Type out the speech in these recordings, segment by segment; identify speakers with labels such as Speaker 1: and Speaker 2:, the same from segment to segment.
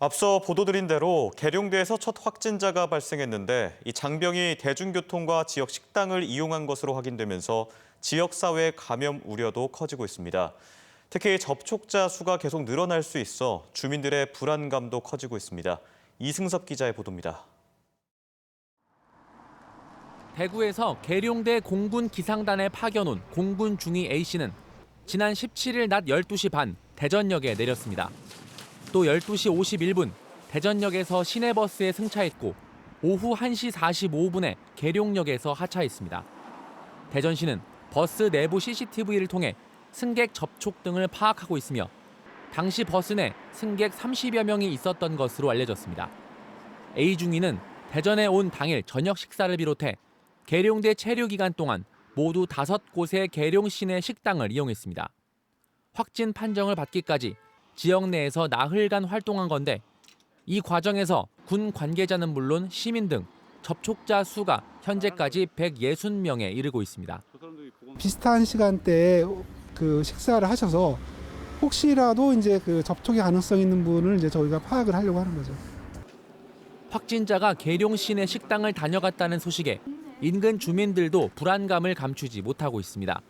Speaker 1: 앞서 보도드린 대로 계룡대에서 첫 확진자가 발생했는데 이 장병이 대중교통과 지역 식당을 이용한 것으로 확인되면서 지역 사회 감염 우려도 커지고 있습니다. 특히 접촉자 수가 계속 늘어날 수 있어 주민들의 불안감도 커지고 있습니다. 이승섭 기자의 보도입니다.
Speaker 2: 대구에서 계룡대 공군 기상단에 파견 온 공군 중위 A씨는 지난 17일 낮 12시 반 대전역에 내렸습니다. 또 12시 51분 대전역에서 시내버스에 승차했고 오후 1시 45분에 계룡역에서 하차했습니다. 대전시는 버스 내부 CCTV를 통해 승객 접촉 등을 파악하고 있으며 당시 버스 내 승객 30여 명이 있었던 것으로 알려졌습니다. A 중위는 대전에 온 당일 저녁 식사를 비롯해 계룡대 체류 기간 동안 모두 다섯 곳의 계룡 시내 식당을 이용했습니다. 확진 판정을 받기까지 지역 내에서 나흘간 활동한 건데 이 과정에서 군 관계자는 물론 시민 등 접촉자 수가 현재까지 160명에 이르고 있습니다.
Speaker 3: 비슷한 시간대에 그 식사를 하셔서 혹시라도 이제 그 접촉의 가능성 있는 분을 이제 저희가 파악을 하려고 하는 거죠.
Speaker 2: 확진자가 계룡 시내 식당을 다녀갔다는 소식에 인근 주민들도 불안감을 감추지 못하고 있습니다.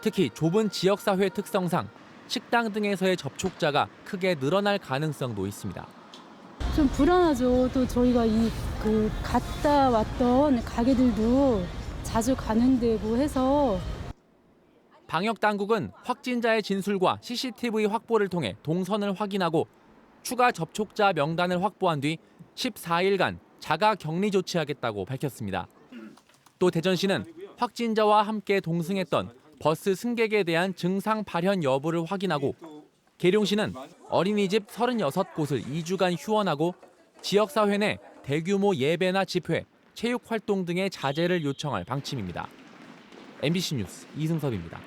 Speaker 2: 특히 좁은 지역사회 특성상 식당 등에서의 접촉자가 크게 늘어날 가능성도 있습니다.
Speaker 4: 좀 불안하죠. 또 저희가 이 그 갔다 왔던 가게들도 자주 가는 데고 해서
Speaker 2: 방역 당국은 확진자의 진술과 CCTV 확보를 통해 동선을 확인하고 추가 접촉자 명단을 확보한 뒤 14일간 자가 격리 조치하겠다고 밝혔습니다. 또 대전시는 확진자와 함께 동승했던 버스 승객에 대한 증상 발현 여부를 확인하고 계룡시는 어린이집 36곳을 2주간 휴원하고 지역사회 내 대규모 예배나 집회, 체육 활동 등의 자제를 요청할 방침입니다. MBC 뉴스 이승섭입니다.